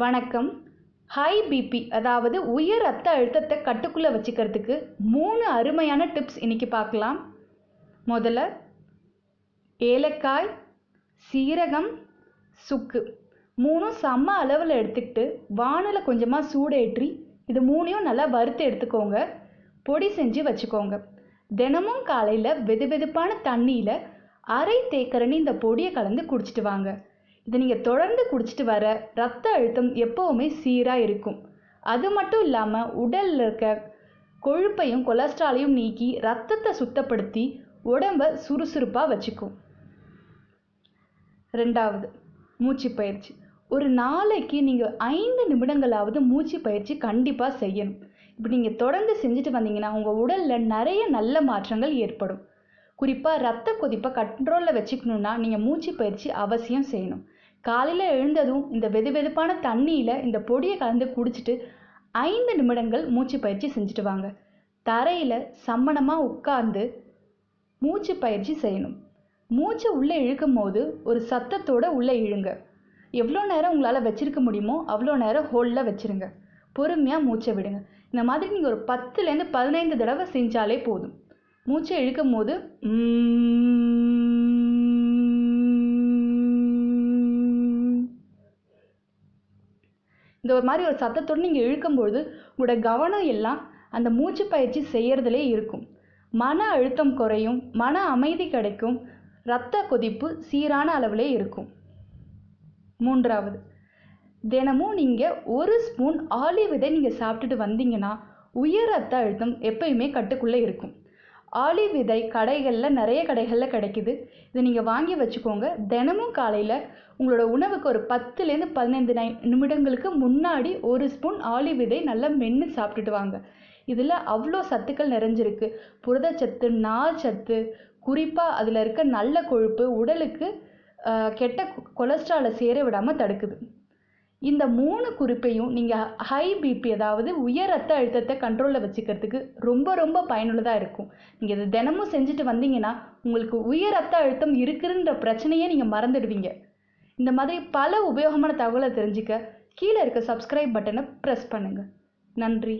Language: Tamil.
வணக்கம். ஹை பிபி அதாவது உயர் ரத்த அழுத்தத்தை கட்டுக்குள்ளே வச்சுக்கிறதுக்கு மூணு அருமையான டிப்ஸ் இன்னைக்கு பார்க்கலாம். முதல்ல ஏலக்காய் சீரகம் சுக்கு. மூணும் சம அளவில் எடுத்துக்கிட்டு வானலை கொஞ்சமாக சூடேற்றி இது மூணையும் நல்லா வறுத்து எடுத்துக்கோங்க. பொடி செஞ்சு வச்சுக்கோங்க. தினமும் காலையில் வெது வெதுப்பான தண்ணியில் அரை தேக்கரணி இந்த பொடியை கலந்து குடிச்சிட்டு வாங்க. இதை நீங்கள் தொடர்ந்து குடிச்சிட்டு வர ரத்த அழுத்தம் எப்போவுமே சீராக இருக்கும். அது மட்டும் இல்லாமல் உடலில் இருக்க கொழுப்பையும் கொலஸ்ட்ராலையும் நீக்கி ரத்தத்தை சுத்தப்படுத்தி உடம்பை சுறுசுறுப்பாக வச்சுக்கும். ரெண்டாவது மூச்சு பயிற்சி. ஒரு நாளைக்கு நீங்கள் ஐந்து நிமிடங்களாவது மூச்சு பயிற்சி கண்டிப்பாக செய்யணும். இப்படி நீங்கள் தொடர்ந்து செஞ்சுட்டு வந்தீங்கன்னா உங்கள் உடலில் நிறைய நல்ல மாற்றங்கள் ஏற்படும். குறிப்பாக ரத்த கொதிப்பை கண்ட்ரோலில் வச்சுக்கணுன்னா நீங்கள் மூச்சு பயிற்சி அவசியம் செய்யணும். காலையில் எழுந்ததும் இந்த வெது வெதுப்பான தண்ணியில் இந்த பொடியை கலந்து குடிச்சிட்டு ஐந்து நிமிடங்கள் மூச்சு பயிற்சி செஞ்சுட்டு வாங்க. தரையில் சம்மணமாக உட்கார்ந்து மூச்சு பயிற்சி செய்யணும். மூச்சு உள்ளே இழுக்கும் போது ஒரு சத்தத்தோடு உள்ளே இழுங்க. எவ்வளோ நேரம் உங்களால் வச்சிருக்க முடியுமோ அவ்வளோ நேரம் ஹோல்டில் வச்சுருங்க. பொறுமையாக மூச்சை விடுங்க. இந்த மாதிரி நீங்கள் ஒரு பத்துலேருந்து பதினைந்து தடவை செஞ்சாலே போதும். மூச்சை இழுக்கும் போது இந்த ஒரு மாதிரி ஒரு சத்தத்தோடு நீங்கள் இழுக்கும்பொழுது உங்களோட கவனம் எல்லாம் அந்த மூச்சு பயிற்சி செய்கிறதுலே இருக்கும். மன அழுத்தம் குறையும் மன அமைதி கிடைக்கும் இரத்த கொதிப்பு சீரான அளவிலே இருக்கும். மூன்றாவது தினமும் நீங்கள் ஒரு ஸ்பூன் ஆலிவ் விதை நீங்கள் சாப்பிட்டுட்டு வந்தீங்கன்னா உயர் ரத்த அழுத்தம் எப்பயுமே கட்டுக்குள்ளே இருக்கும். ஆளி விதை கடைகளில் நிறைய கடைகளில் கிடைக்குது. இதை நீங்கள் வாங்கி வச்சுக்கோங்க. தினமும் காலையில் உங்களோட உணவுக்கு ஒரு பத்துலேருந்து பதினைந்து நை நிமிடங்களுக்கு முன்னாடி ஒரு ஸ்பூன் ஆளி விதை நல்லா மென்று சாப்பிட்டுட்டு வாங்க. இதில் அவ்வளோ சத்துக்கள் நிறைஞ்சிருக்கு. புரதச்சத்து நார்ச்சத்து குறிப்பாக அதில் இருக்க நல்ல கொழுப்பு உடலுக்கு கெட்ட கொலஸ்ட்ராலை சேர விடாமல் தடுக்குது. இந்த மூணு குறிப்பையும் நீங்கள் ஹை பிபி அதாவது உயர் ரத்த அழுத்தத்தை கண்ட்ரோலில் வச்சுக்கிறதுக்கு ரொம்ப ரொம்ப பயனுள்ளதாக இருக்கும். நீங்கள் இதை தினமும் செஞ்சுட்டு வந்தீங்கன்னா உங்களுக்கு உயர் ரத்த அழுத்தம் இருக்குதுன்ற பிரச்சனையே நீங்கள் மறந்துடுவீங்க. இந்த மாதிரி பல உபயோகமான தகவலை தெரிஞ்சுக்க கீழே இருக்க சப்ஸ்கிரைப் பட்டனை ப்ரெஸ் பண்ணுங்கள் நன்றி.